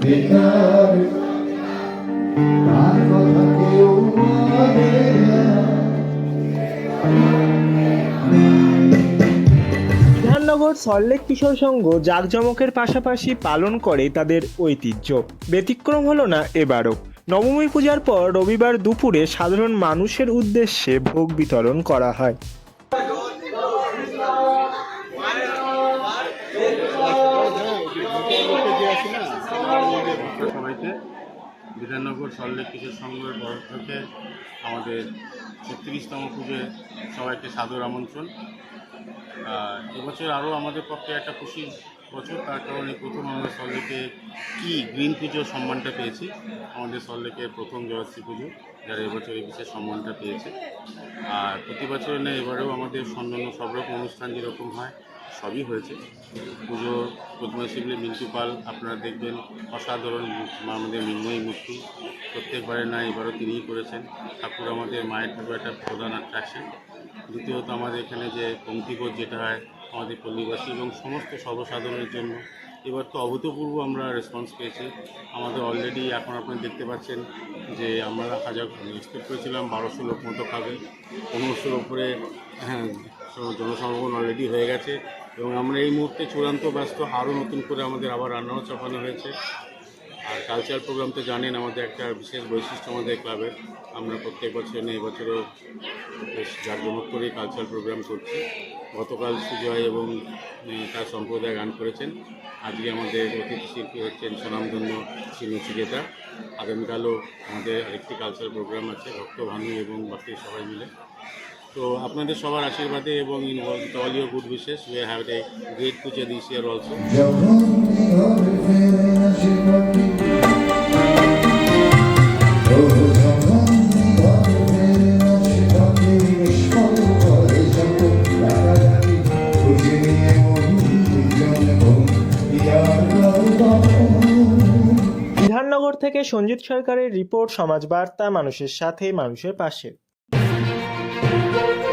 বেকার কেউ আমাদের বিধাননগর সল্লেক কিশোর সংঘ জাঁকজমকের পাশাপাশি পালন করে তাদের ঐতিহ্য। ব্যতিক্রম হলো না এবারও। নবমী পূজার পর রবিবার দুপুরে সাধারণ মানুষের উদ্দেশ্যে ভোগ বিতরণ করা হয়। সবাইকে। বিধাননগর সল্লেক কিশোর সংঘের তরফ থেকে আমাদের ছত্রিশতম পুজোয় সবাইকে সাদর আমন্ত্রণ। এবছর আরও আমাদের পক্ষে একটা খুশির বছর, তার কারণে প্রথম আমরা সল্লেকে কি গ্রিন পুজোর সম্মানটা পেয়েছি, আমাদের সল্লেকে প্রথম জয়শ্রী পুজো, যারা এবছর এই বিশেষ সম্মানটা পেয়েছে। আর প্রতি বছর না, এবারেও আমাদের অন্যান্য সব রকম অনুষ্ঠান যেরকম হয় সবই হয়েছে। পুজোর প্রথমে শিবলি, মিন্টু পাল, আপনারা দেখবেন অসাধারণ আমাদের মৃন্ময়ী মূর্তি। প্রত্যেকবারে না, এবারও তিনিই করেছেন। ঠাকুর আমাদের মায়ের ঠাকুর একটা প্রধান অ্যাট্রাকশন দ্বিতীয়ত আমাদের এখানে যে পঙ্ক্তিবোধ যেটা হয়, আমাদের পল্লীবাসী এবং সমস্ত সর্বসাধারণের জন্য। এবার তো অভূতপূর্ব আমরা রেসপন্স পেয়েছি। আমাদের অলরেডি এখন আপনারা দেখতে পাচ্ছেন যে আমরা হাজার এক্সপেক্ট করেছিলাম বারোশো লোক মতো খাবে পনেরোশোর ওপরে হ্যাঁ জনসমাগম অলরেডি হয়ে গেছে এবং আমরা এই মুহূর্তে চূড়ান্ত ব্যস্ত আরও নতুন করে আমাদের আবার রান্নাও চাপানো হয়েছে। আর কালচারাল প্রোগ্রাম তো জানেন, আমাদের একটা বিশেষ বৈশিষ্ট্য আমাদের ক্লাবের আমরা প্রত্যেক বছর নিয়ে এবছরও বেশ জাঁকজমক করে কালচারাল প্রোগ্রাম করছি। গতকাল সুজয় এবং তার সম্প্রদায় গান করেছেন। আজকে আমাদের অতিথি শিল্পী হচ্ছেন সুনামধন্য শ্রী নচিকেতা আগামীকালও আমাদের আরেকটি কালচারাল প্রোগ্রাম আছে ভক্তভানু এবং বাকি সবাই মিলে। তো আপনাদের সবার আশীর্বাদে এবং in all your good wishes we have a great puja this year also Bidhannagar থেকে সঞ্জিত সরকারের রিপোর্ট সমাজ বার্তা মানুষের সাথে, মানুষের পাশে। Thank you.